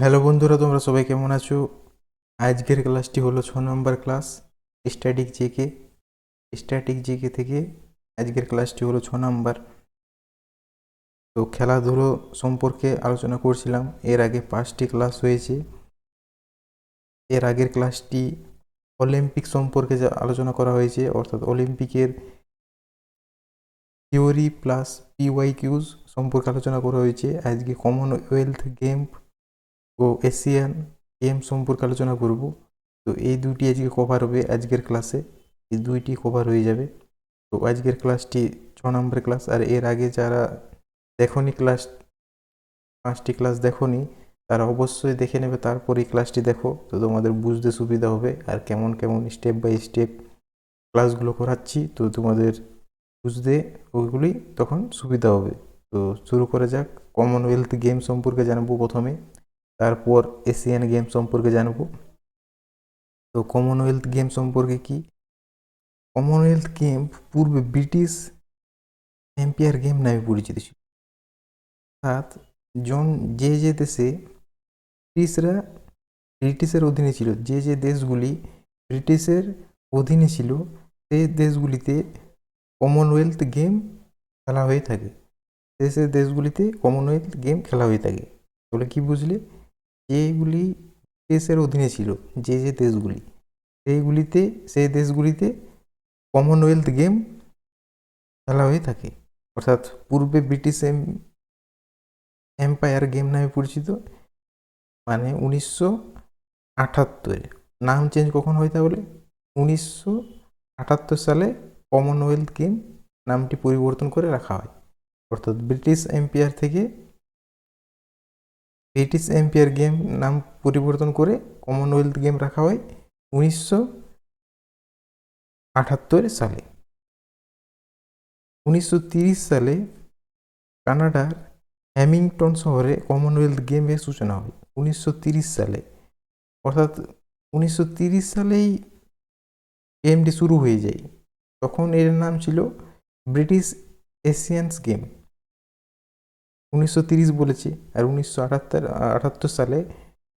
Hello বন্ধুরা, তোমরা সবাই কেমন আছো? আজকের ক্লাসটি হলো ছ নম্বর class static GK static GK থেকে আজকের ক্লাসটি হলো ছ নম্বর। তো খেলাধুলো সম্পর্কে আলোচনা করছিলাম, এর আগে পাঁচটি ক্লাস হয়েছে। এর আগের ক্লাসটি অলিম্পিক সম্পর্কে যা আলোচনা করা হয়েছে, অর্থাৎ অলিম্পিকের থিওরি প্লাস পিওয়াই কিউজ সম্পর্কে আলোচনা করা হয়েছে। আজকে কমনওয়েলথ গেম ও এশিয়ান গেম সম্পর্কে আলোচনা করব। তো এই দুটি আজকে কভার হবে আজকের ক্লাসে এই দুইটি কভার হয়ে যাবে। তো আজকের ক্লাসটি ছ নম্বর ক্লাস আর এর আগে যারা দেখনি ক্লাস পাঁচটি ক্লাস দেখনি, তারা অবশ্যই দেখে নেবে তারপর এই ক্লাসটি দেখো। তো তোমাদের বুঝতে সুবিধা হবে আর কেমন কেমন স্টেপ বাই স্টেপ ক্লাসগুলো করাচ্ছি। তো তোমাদের বুঝতে ওইগুলি তখন সুবিধা হবে। তো শুরু করা যাক। কমনওয়েলথ গেম সম্পর্কে জানাব প্রথমে। তারপর এশিয়ান গেম সম্পর্কে জানব। তো কমনওয়েলথ গেম সম্পর্কে কি? কমনওয়েলথ গেম পূর্বে ব্রিটিশ এম্পায়ার গেম নামে পরিচিত ছিল। অর্থাৎ জন, যে যে দেশে ব্রিটিশরা, ব্রিটিশের অধীনে ছিল, যে যে দেশগুলি ব্রিটিশের অধীনে ছিল, সেই দেশগুলিতে কমনওয়েলথ গেম খেলা হয়ে থাকে। দেশের দেশগুলিতে কমনওয়েলথ গেম খেলা হয়ে থাকে। তাহলে কি বুঝলে? যেগুলি দেশের অধীনে ছিল, যে যে দেশগুলি। সেইগুলিতে, সেই দেশগুলিতে কমনওয়েলথ গেম খেলা হয়ে থাকে। অর্থাৎ পূর্বে ব্রিটিশ এম এম্পায়ার গেম নামে পরিচিত মানে উনিশশো আটাত্তরে। নাম চেঞ্জ কখন হয় তাহলে? উনিশশো আটাত্তর সালে কমনওয়েলথ গেম নামটি পরিবর্তন করে রাখা হয়। অর্থাৎ ব্রিটিশ এম্পায়ার থেকে ব্রিটিশ এম্পায়ার গেম নাম পরিবর্তন করে কমনওয়েলথ গেম রাখা হয় উনিশশো আটাত্তর সালে। উনিশশো সালে কানাডার হ্যামিংটন শহরে কমনওয়েলথ গেমের সূচনা হয়, উনিশশো সালে। অর্থাৎ উনিশশো সালেই গেমটি শুরু হয়ে যায়। তখন এর নাম ছিল ব্রিটিশ এশিয়ানস গেম। উনিশশো তিরিশ বলেছে আর উনিশশো আটাত্তর আটাত্তর সালে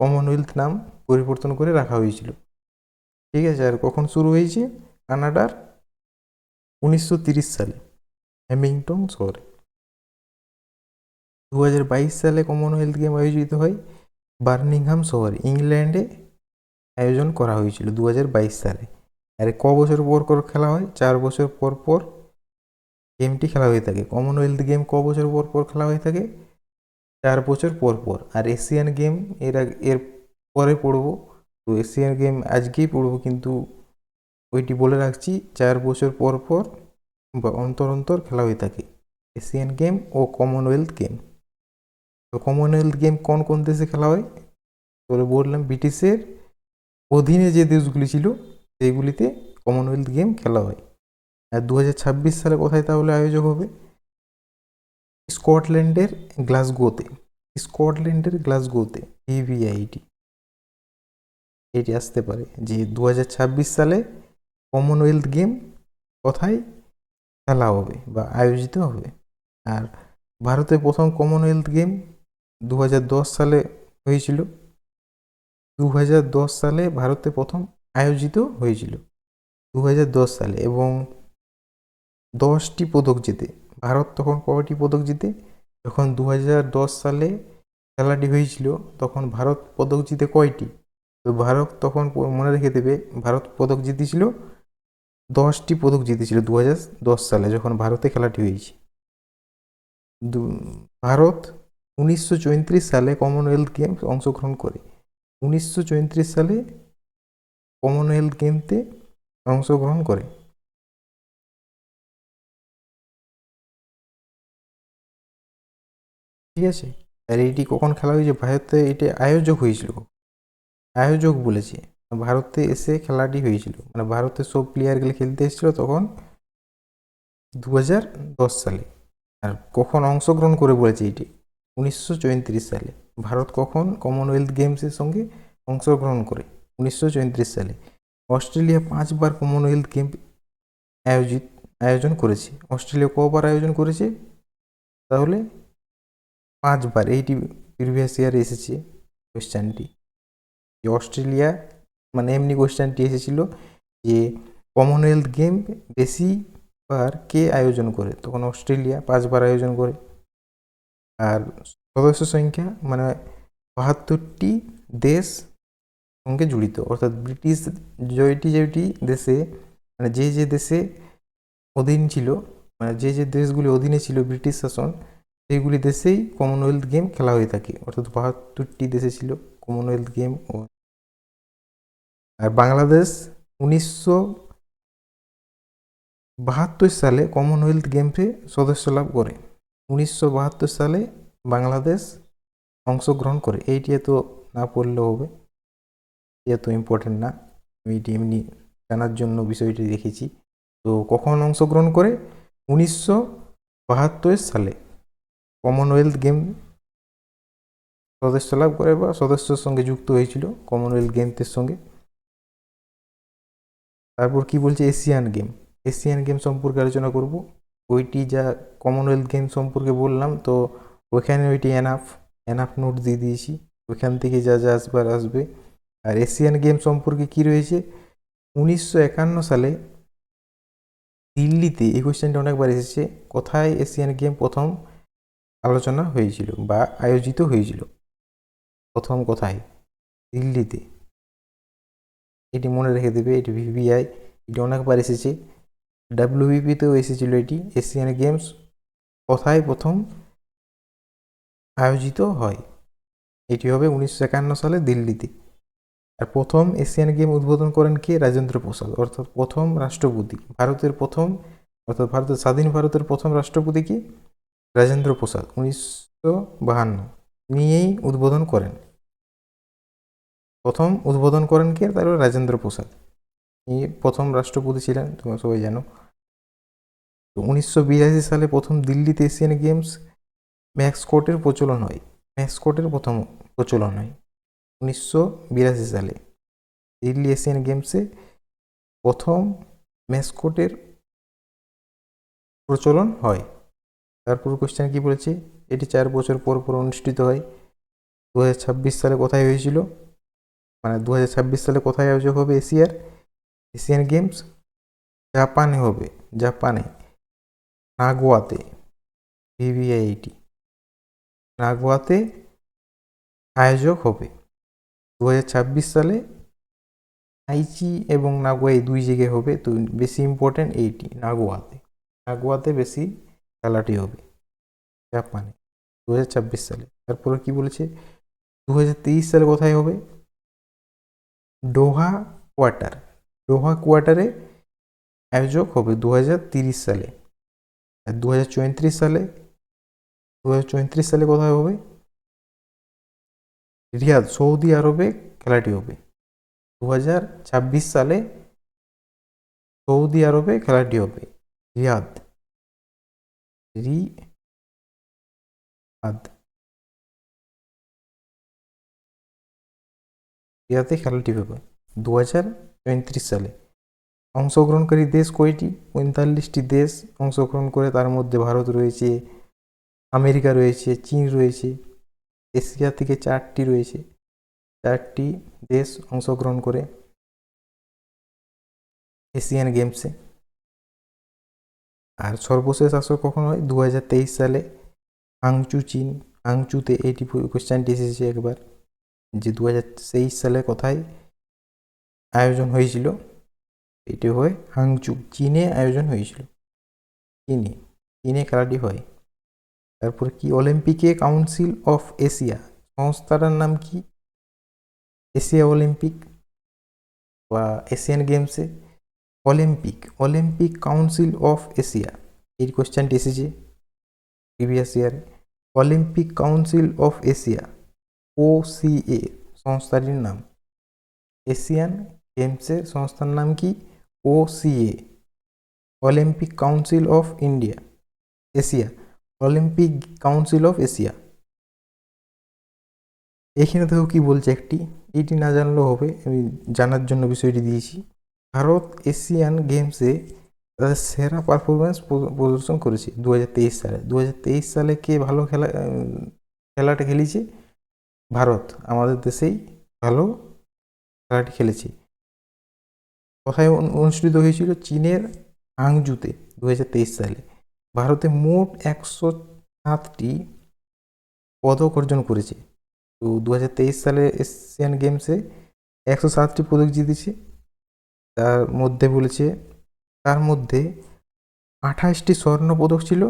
কমনওয়েলথ নাম পরিবর্তন করে রাখা হয়েছিল। ঠিক আছে, আর কখন শুরু হয়েছে? কানাডার উনিশশো তিরিশ সালে, হ্যামিংটন শহরে। দু হাজার বাইশ সালে কমনওয়েলথ গেম আয়োজিত হয় বার্মিংহাম শহরে, ইংল্যান্ডে আয়োজন করা হয়েছিল দু হাজার বাইশ সালে। আর ক বছর পর পর খেলা হয়? চার বছর পর পর গেমটি খেলা হয়ে থাকে। কমনওয়েলথ গেম ক বছর পর পর খেলা হয়ে থাকে? চার বছর পর পর। আর এশিয়ান গেম এর এর পরে পড়ব। তো এশিয়ান গেম আজকেই পড়ব কিন্তু ওইটি বলে রাখছি, চার বছর পর পর বা অন্তর অন্তর খেলা হয়ে থাকে। এশিয়ান গেম ও কমনওয়েলথ গেম তো কমনওয়েলথ গেম কোন কোন দেশে খেলা হয়? বলে বললাম ব্রিটিশের অধীনে যে দেশগুলি ছিল, সেইগুলিতে কমনওয়েলথ গেম খেলা হয়। আর দু হাজার ছাব্বিশ সালে কোথায় তাহলে আয়োজক হবে? স্কটল্যান্ডের গ্লাসগোতে। স্কটল্যান্ডের গ্লাসগোতে ইভিআইটি এটি আসতে পারে যে দু হাজার ছাব্বিশ সালে কমনওয়েলথ গেম কোথায় খেলা হবে বা আয়োজিত হবে। আর ভারতে প্রথম কমনওয়েলথ গেম দু হাজার দশ সালে হয়েছিল। দু হাজার দশ সালে ভারতে প্রথম আয়োজিত হয়েছিল। দু হাজার দশ সালে এবং দশটি পদক জেতে। ভারত তখন কয়টি পদক জিতে? যখন দু হাজার দশ সালে খেলাটি হয়েছিল, তখন ভারত পদক জিতে কয়টি? তো ভারত তখন মনে রেখে দেবে, ভারত পদক জিতেছিল, দশটি পদক জিতেছিল দু দশ সালে যখন ভারতে খেলাটি হয়েছে। ভারত উনিশশো চৌত্রিশ সালে কমনওয়েলথ গেমস অংশগ্রহণ করে। উনিশশো চৌত্রিশ সালে কমনওয়েলথ গেমতে অংশগ্রহণ করে। ঠিক আছে? আর এইটি কখন খেলা হয়েছে? ভারতে এটি আয়োজক হয়েছিল। আয়োজক বলেছে। ভারতে এসে খেলাটি হয়েছিল। মানে ভারতে সব প্লেয়ারগুলো খেলতে এসেছিল তখন দু হাজার দশ সালে। আর কখন অংশগ্রহণ করে বলেছে এটি? উনিশশো চৌত্রিশ সালে। ভারত কখন কমনওয়েলথ গেমসের সঙ্গে অংশগ্রহণ করে? উনিশশো চৌত্রিশ সালে। অস্ট্রেলিয়া পাঁচবার কমনওয়েলথ গেম আয়োজিত, আয়োজন করেছে। অস্ট্রেলিয়া কবার আয়োজন করেছে? তাহলে পাঁচবার এইটি প্রিভিয়াস ইয়ারে এসেছে কোয়েশ্চেনটি অস্ট্রেলিয়া মানে এমনি কোয়েশ্চেনটি এসেছিল যে কমনওয়েলথ গেম বেশিবার কে আয়োজন করে? তখন অস্ট্রেলিয়া পাঁচবার আয়োজন করে। আর সদস্য সংখ্যা মানে বাহাত্তরটি দেশ সঙ্গে জড়িত। অর্থাৎ ব্রিটিশ জয়টি জয়টি দেশে মানে যে যে দেশে অধীন ছিল মানে যে যে দেশগুলি অধীনে ছিল ব্রিটিশ শাসন সেইগুলি দেশেই কমনওয়েলথ গেম খেলা হয়ে থাকে। অর্থাৎ বাহাত্তরটি দেশে ছিল কমনওয়েলথ গেম ও। আর বাংলাদেশ উনিশশো বাহাত্তর সালে কমনওয়েলথ গেমসে সদস্য লাভ করে। উনিশশো বাহাত্তর সালে বাংলাদেশ অংশগ্রহণ করে। এইটি এত না পড়লেও হবে। এত ইম্পর্টেন্ট না। আমি এটি এমনি জানার জন্য বিষয়টি দেখেছি। তো কখন অংশগ্রহণ করে? উনিশশো বাহাত্তর সালে। কমনওয়েলথ গেম সদস্য লাভ করে বা সদস্যর সঙ্গে যুক্ত হয়েছিল কমনওয়েলথ গেমসের সঙ্গে। তারপর কি বলছে? এশিয়ান গেম এশিয়ান গেম সম্পর্কে আলোচনা করব। ওইটি যা কমনওয়েলথ গেম সম্পর্কে বললাম, তো ওইখানে ওইটি এনাফ এনাফ নোট দিয়ে দিয়েছি। ওইখান থেকে যা যা আসবার আসবে। আর এশিয়ান গেম সম্পর্কে কি রয়েছে? উনিশশো একান্ন সালে দিল্লিতে এই কোয়েশ্চেনটা অনেকবার এসেছে। কোথায় এশিয়ান গেম প্রথম আলোচনা হয়েছিল বা আয়োজিত হয়েছিল। প্রথম কোথায় দিল্লিতে। এটি মনে রেখে দেবে, এটি ভিভিআই, এটি অনেকবার এসেছে। ডাব্লিউবিপিতেও এসেছিল এটি, এশিয়ান গেমস কোথায় প্রথম আয়োজিত হয়। এটি হবে উনিশশো একান্ন সালে দিল্লিতে। আর প্রথম এশিয়ান গেম উদ্বোধন করেন কে? রাজেন্দ্র প্রসাদ, অর্থাৎ প্রথম রাষ্ট্রপতি। ভারতের প্রথম, অর্থাৎ ভারতের স্বাধীন ভারতের প্রথম রাষ্ট্রপতি কি? রাজেন্দ্র প্রসাদ উনিশশো বাহান্ন। নিয়েই উদ্বোধন করেন। প্রথম উদ্বোধন করেন কে? তারপরে রাজেন্দ্র প্রসাদ। ইনি প্রথম রাষ্ট্রপতি ছিলেন, তোমরা সবাই জানো। তো উনিশশো বিরাশি সালে প্রথম দিল্লিতে এশিয়ান গেমস ম্যাক্সকোটের প্রচলন হয়। ম্যাক্সকোটের প্রথম প্রচলন হয় উনিশশো বিরাশি সালে। দিল্লি এশিয়ান গেমসে প্রথম ম্যাসকোটের প্রচলন হয়। তারপর কোশ্চেন কি বলেছে? এটি চার বছর পর পর অনুষ্ঠিত হয়। দু হাজার ছাব্বিশ সালে কোথায় হয়েছিল? মানে দু হাজার ছাব্বিশ সালে কোথায় আয়োজক হবে এশিয়ার এশিয়ান গেমস? জাপানে হবে। জাপানে। নাগোয়াতে ভিভিআইটি। নাগোয়াতে আয়োজক হবে। দু হাজার ছাব্বিশ সালে আইচি এবং নাগোয়া এই দুই জায়গায় হবে। তো বেশি ইম্পর্ট্যান্ট এইটি নাগোয়াতে নাগোয়াতে বেশি খেলাটি হবে। জাপানে দু হাজার ছাব্বিশ সালে। তারপরে কি বলেছে? দু হাজার তেইশ সালে কোথায় হবে? Doha quarter. ডোহা কোয়ার্টারে আয়োজক হবে দু সালে। আর দু হাজার চৌত্রিশ সালে, দুহাজার চৌত্রিশ সালে কোথায় হবে? রিয়াদ, সৌদি আরবে খেলাটি হবে। দু হাজার ছাব্বিশ সালে সৌদি আরবে খেলাটি হবে। রিয়াদ। রিয়াদে খেলাটি হবে দু সালে অংশগ্রহণকারী দেশ কয়টি? পঁয়তাল্লিশটি দেশ অংশগ্রহণ করে তার মধ্যে ভারত রয়েছে, আমেরিকা রয়েছে, চীন রয়েছে, এশিয়া থেকে চারটি রয়েছে, চারটি দেশ অংশগ্রহণ করে এশিয়ান গেমসে। আর সর্বশেষ আসর কখন হয়? দু হাজার তেইশ সালে আংচু চীন, আংচুতে এইটি কোশ্চেনটি এসেছে একবার যে দু হাজার তেইশ সালে কোথায় আয়োজন হয়েছিল। এটি হয় হাংচু চীনে আয়োজন হয়েছিল। চীনে চীনে খেলাটি হয়। তারপর কি? অলিম্পিকে কাউন্সিল অফ এশিয়া, সংস্থাটার নাম কি? এশিয়া অলিম্পিক বা এশিয়ান গেমসে Olympic Olympic council of Asia এই কোয়েশ্চেনটি এসেছে প্রিভিয়াস ইয়ারে অলিম্পিক কাউন্সিল অফ এশিয়া ও এ সংস্থাটির নাম। এশিয়ান গেমসের সংস্থার নাম কি? ও এ Olympic council of India Asia Olympic council of Asia এখানে দেখো কি বলছে একটি, এটি না জানলেও হবে, আমি জানার জন্য বিষয়টি দিয়েছি। ভারত এশিয়ান গেমসে তাদের সেরা পারফরমেন্স প্রদর্শন করেছে দু হাজার তেইশ সালে। দু হাজার তেইশ সালে কে ভালো খেলা, খেলাটা খেলেছে? ভারত। আমাদের দেশেই ভালো খেলাটি খেলেছে। কোথায় অনু- অনুষ্ঠিত হয়েছিল চীনের আংজুতে দু হাজার তেইশ সালে। ভারতে মোট একশো সাতটি পদক অর্জন করেছে। তো দু হাজার তেইশ সালে এশিয়ান গেমসে একশো সাতটি পদক জিতেছে। তার মধ্যে বলেছে, তার মধ্যে আঠাশটি স্বর্ণ পদক ছিল,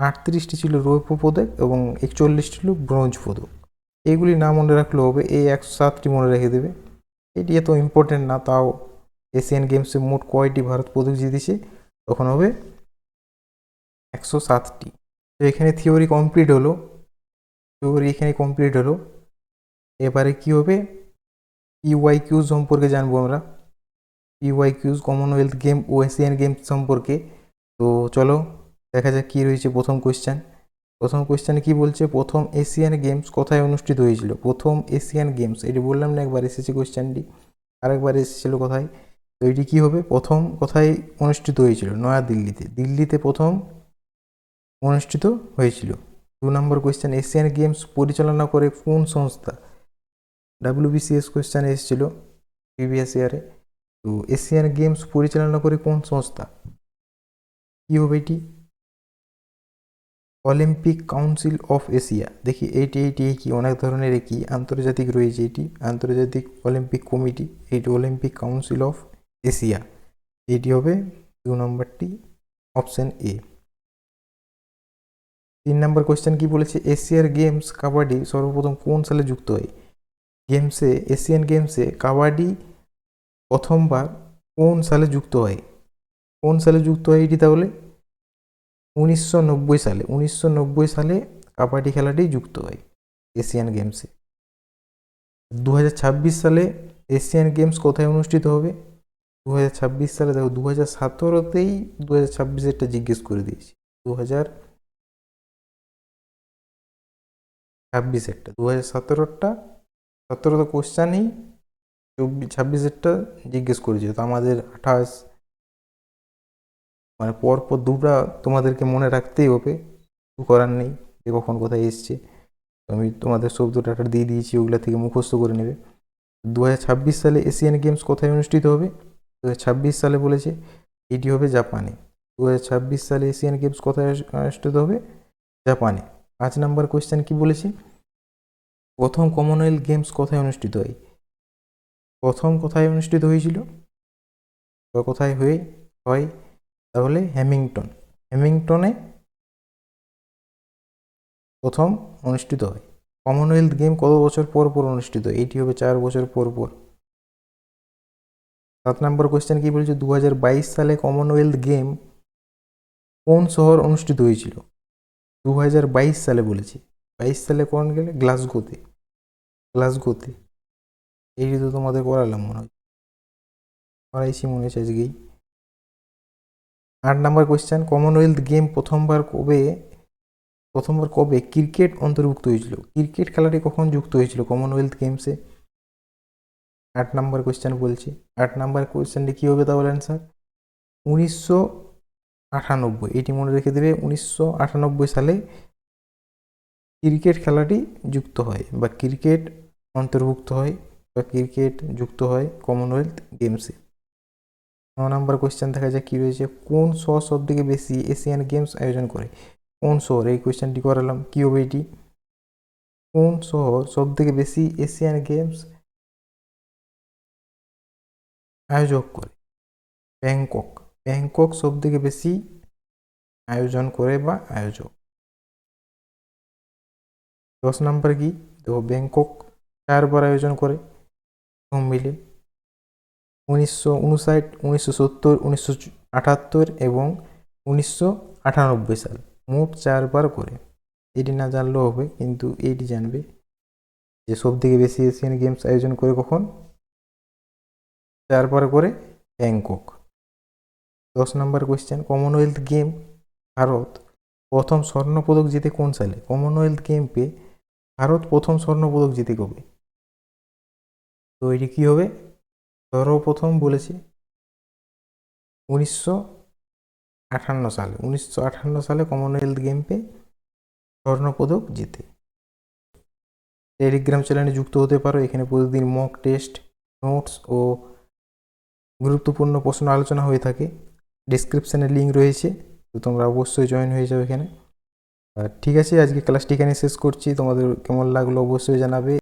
আটত্রিশটি ছিল রৌপ্য পদক এবং একচল্লিশটি ছিল ব্রোঞ্জ পদক। এইগুলি না মনে রাখলেও হবে এই একশো সাতটি মনে রেখে দেবে। এটি এত ইম্পর্টেন্ট না, তাও এশিয়ান গেমসে মোট কয়টি ভারত পদক জিতেছে, তখন হবে একশো সাতটি। তো এখানে থিওরি কমপ্লিট হলো থিওরি এখানে কমপ্লিট হলো। এবারে কি হবে? পিওয়াই কিউ সম্পর্কে জানব আমরা। P Y Qs Commonwealth game ও এশিয়ান গেমস সম্পর্কে। তো চলো, দেখা যাক কী রয়েছে প্রথম কোয়েশ্চেন প্রথম কোয়েশ্চেনে কি বলছে? প্রথম এশিয়ান গেমস কোথায় অনুষ্ঠিত হয়েছিল? প্রথম এশিয়ান গেমস এটি বললাম না, একবার এসেছে কোয়েশ্চেনটি আরেকবার এসেছিল কোথায়? তো এটি কী হবে? প্রথম কোথায় অনুষ্ঠিত হয়েছিল? নয়াদিল্লিতে। দিল্লিতে প্রথম অনুষ্ঠিত হয়েছিল। দু নম্বর কোয়েশ্চেন এশিয়ান গেমস পরিচালনা করে কোন সংস্থা? ডাব্লিউবিসিএস কোয়েশ্চেন এসেছিল প্রিভিয়াস ইয়ারে তো এশিয়ান গেমস পরিচালনা করে কোন সংস্থা? কী হবে এটি অলিম্পিক কাউন্সিল অফ এশিয়া দেখি, এইটি এইটি কি অনেক ধরনের কি আন্তর্জাতিক রয়েছে এটি, আন্তর্জাতিক অলিম্পিক কমিটি এইটি অলিম্পিক কাউন্সিল অফ এশিয়া এটি হবে দু নম্বরটি অপশান এ তিন নম্বর কোয়েশ্চেন কি বলেছে? এশিয়ার গেমস কাবাডি সর্বপ্রথম কোন সালে যুক্ত হয়? গেমসে এশিয়ান গেমসে কাবাডি প্রথমবার কোন সালে যুক্ত হয়? কোন সালে যুক্ত হয় এটি তাহলে? উনিশশো নব্বই সালে। উনিশশো নব্বই সালে কাবাডি খেলাটি যুক্ত হয় এশিয়ান গেমসে দু সালে এশিয়ান গেমস কোথায় অনুষ্ঠিত হবে? দু সালে দেখো দু হাজার সতেরোতেই দু হাজার ছাব্বিশেরটা জিজ্ঞেস করে দিয়েছি। দু হাজার ছাব্বিশেরটা দু হাজার সতেরোটা সতেরোটা কোশ্চানই চব্বিশ ছাব্বিশেরটা জিজ্ঞেস করেছিল। তো আমাদের আঠাশ মানে পরপর দুটা তোমাদেরকে মনে রাখতেই হবে। কিছু করার নেই, যে কখন কোথায় এসছে। আমি তোমাদের শব্দ ডাটা দিয়ে দিয়েছি, ওগুলো থেকে মুখস্থ করে নেবে। দু ছাব্বিশ সালে এশিয়ান গেমস কোথায় অনুষ্ঠিত হবে? দু ছাব্বিশ সালে বলেছে, এটি হবে জাপানে। দু ছাব্বিশ সালে এশিয়ান গেমস কোথায় অনুষ্ঠিত হবে? জাপানে। পাঁচ নম্বর কোয়েশ্চেন কি বলেছে? প্রথম কমনওয়েলথ গেমস কোথায় অনুষ্ঠিত হয়? প্রথম কোথায় অনুষ্ঠিত হয়েছিল? বা কোথায় হয়ে হয়? তাহলে হ্যামিংটন। হ্যামিংটনে প্রথম অনুষ্ঠিত হয়। কমনওয়েলথ গেম কত বছর পর পর অনুষ্ঠিত? এটি হবে চার বছর পর পর। সাত নম্বর কোয়েশ্চেন কি বলছে? দু হাজার বাইশ সালে কমনওয়েলথ গেম কোন শহর অনুষ্ঠিত হয়েছিল? দু হাজার বাইশ সালে বলেছি। বাইশ সালে কোন গেলে? গ্লাসগোতে। গ্লাসগোতে। এইটি তো তোমাদের করালাম মনে হয়। করাইছি মনে হচ্ছে আজকেই। আট নাম্বার কোয়েশ্চেন কমনওয়েলথ গেম প্রথমবার কবে প্রথমবার কবে ক্রিকেট অন্তর্ভুক্ত হয়েছিল? ক্রিকেট খেলাটি কখন যুক্ত হয়েছিল কমনওয়েলথ গেমসে আট নাম্বার কোয়েশ্চেন বলছি। আট নাম্বার কোয়েশ্চেনটি কী হবে তাহলে অ্যান্সার উনিশশো আটানব্বই। এটি মনে রেখে দেবে, উনিশশো আটানব্বই সালে ক্রিকেট খেলাটি যুক্ত হয় বা ক্রিকেট অন্তর্ভুক্ত হয়। বা ক্রিকেট যুক্ত হয় কমনওয়েলথ গেমসে ন নম্বর কোয়েশ্চেন দেখা যায় কী রয়েছে। কোন শহর সব থেকে বেশি এশিয়ান গেমস আয়োজন করে? কোন শহর এই কোয়েশ্চেনটি করালাম। কী হবে এটি? কোন শহর সব থেকে বেশি এশিয়ান গেমস আয়োজক করে? ব্যাংকক। ব্যাংকক সব থেকে বেশি আয়োজন করে বা আয়োজক। দশ নম্বর কি? দেখো ব্যাংকক চারবার আয়োজন করে। সব মিলে। উনিশশো উনষাট, উনিশশো সত্তর, উনিশশো আটাত্তর এবং উনিশশো আটানব্বই সাল। মোট চারবার করে। এটি না জানলেও হবে, কিন্তু এইটি জানবে। যে সব থেকে বেশি এশিয়ান গেমস আয়োজন করে কখন? চারবার করে ব্যাংকক। দশ নম্বর কোয়েশ্চেন কমনওয়েলথ গেম ভারত প্রথম স্বর্ণপদক জিতে কোন সালে? কমনওয়েলথ গেমে ভারত প্রথম স্বর্ণপদক জিতে কবে? তো এটি কী হবে? সর্বপ্রথম বলেছে উনিশশো আটান্ন সালে, উনিশশো আটান্ন সালে কমনওয়েলথ গেমে স্বর্ণপদক জিতে। টেলিগ্রাম চ্যানেলে যুক্ত হতে পারো, এখানে প্রতিদিন মক টেস্ট নোটস ও গুরুত্বপূর্ণ প্রশ্ন আলোচনা হয়ে থাকে। ডিসক্রিপশানে লিঙ্ক রয়েছে, তো তোমরা অবশ্যই জয়েন হয়ে যাও এখানে। ঠিক আছে, আজকে ক্লাসটি এখানে শেষ করছি। তোমাদের কেমন লাগল অবশ্যই জানাবে।